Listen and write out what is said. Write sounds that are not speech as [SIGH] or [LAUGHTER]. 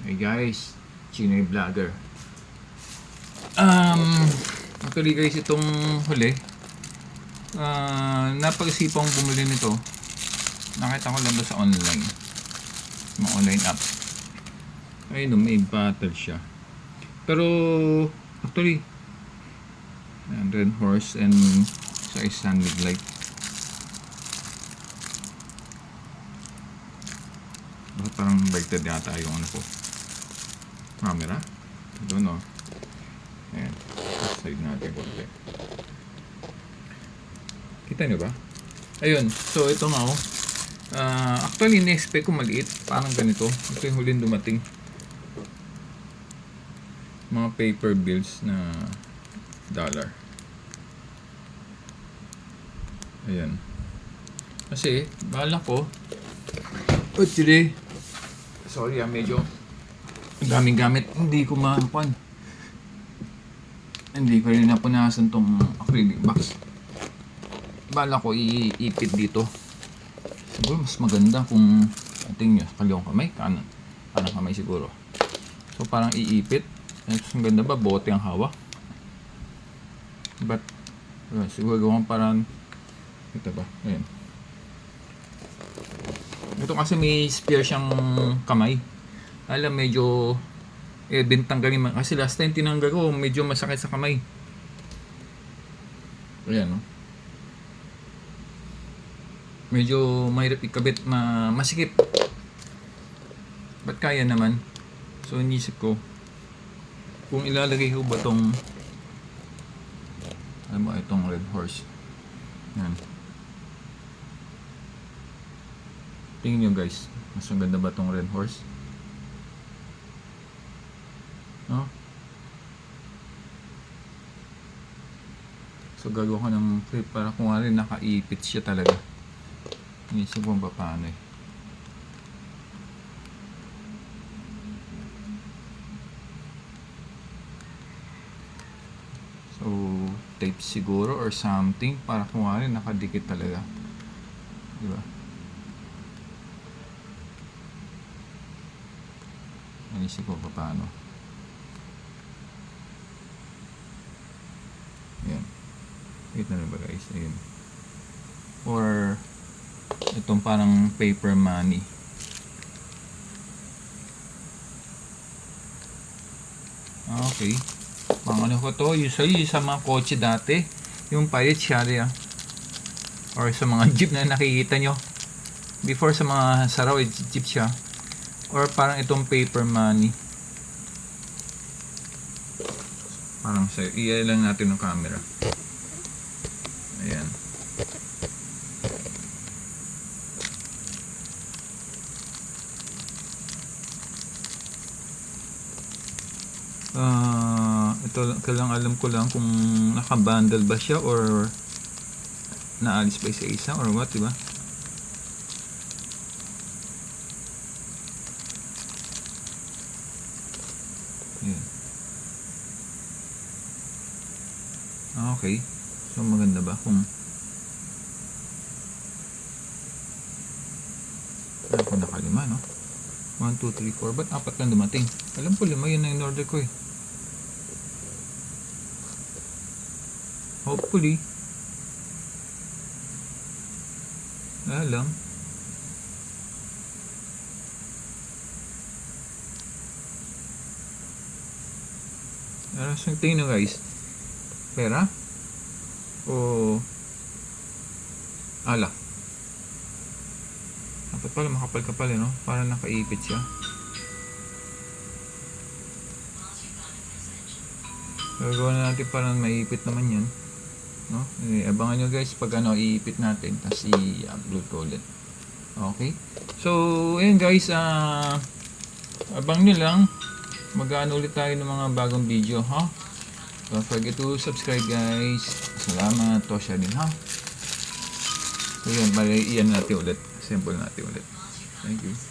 Hey guys, Chinoy Vlogger. Um, actually guys, itong huli, ah napag-isipang bumili nito. Nakita ko lang doon sa online. Mga online apps. Ayun, may battle siya. Pero, actually, Red Horse and sa stand with light. Bakit parang baliktad yata yung ano ko? Camera? Doon o. Ayan. Side natin konti. Kita niyo ba? Ayun. So, ito nga oh. Ah, actually, in-expect ko maliit. Parang ganito. Ito yung huling dumating. Mga paper bills na dollar. Ayan. Kasi, bala ko, Actually, sorry ah, medyo daming gamit. Hindi ko mapan. Hindi ko rin napunasan tong acrylic box. Bala ko iipit dito. Siguro mas maganda kung ating nyo, kaliwang kamay, kanan. Kanan kamay siguro. So parang iipit. Eh, ang ganda ba? Bote ang hawak. But, uh, siguro gawang parang, ito ba? Ayan. Ito kasi may spear siyang kamay. Alam, medyo eh, bintanggalin man. Kasi last time tinanggal ko, medyo masakit sa kamay. Ayan, no? Medyo mahirap ikabit, ma masikip. Ba't kaya naman? So, inisip ko, kung ilalagay ko ba tong ano ba itong red horse? Yan. Tingin nyo guys, mas maganda ba tong red horse? No? So gagawa ko ng clip para kung ano nakaipit siya talaga. Inisip ko ba paano eh. So, tape siguro or something para kung ano nakadikit talaga. Di ba? Inisip ko pa paano. Ayan. Wait na ba guys? Ayun. Or itong parang paper money. Ah, Okay. Pang ano ko to, usually sa mga kotse dati, yung pilot shari ah. Or sa mga [LAUGHS] jeep na nakikita nyo. Before sa mga saraw, eh, jeep siya. Or parang itong paper money. Parang sa iya lang natin ng camera. Ayan. Ah, ito lang alam ko lang kung naka-bundle ba siya or naalis ba sa isa or what, di ba? Ayan. Ah, okay. So, maganda ba kung... Ano ko nakalima, no? 1, 2, 3, 4. Ba't apat lang dumating? Alam ko, lima yun na in order ko eh. Hopefully. Lang. Ano sa tingin nyo guys? Pera? O ala? Dapat pala makapal-kapal eh, no? Para nakaipit siya. Gagawa na natin parang maipit naman yan. No? Eh, abangan nyo guys pag ano, iipit natin. Tapos i-upload ko ulit. Okay? So, ayun guys. ah abang nyo lang. Mag-ano ulit tayo ng mga bagong video, ha? Don't forget to subscribe guys. Salamat. Tosya din, ha? So, yun. Bali, iyan natin ulit. Sample natin ulit. Thank you.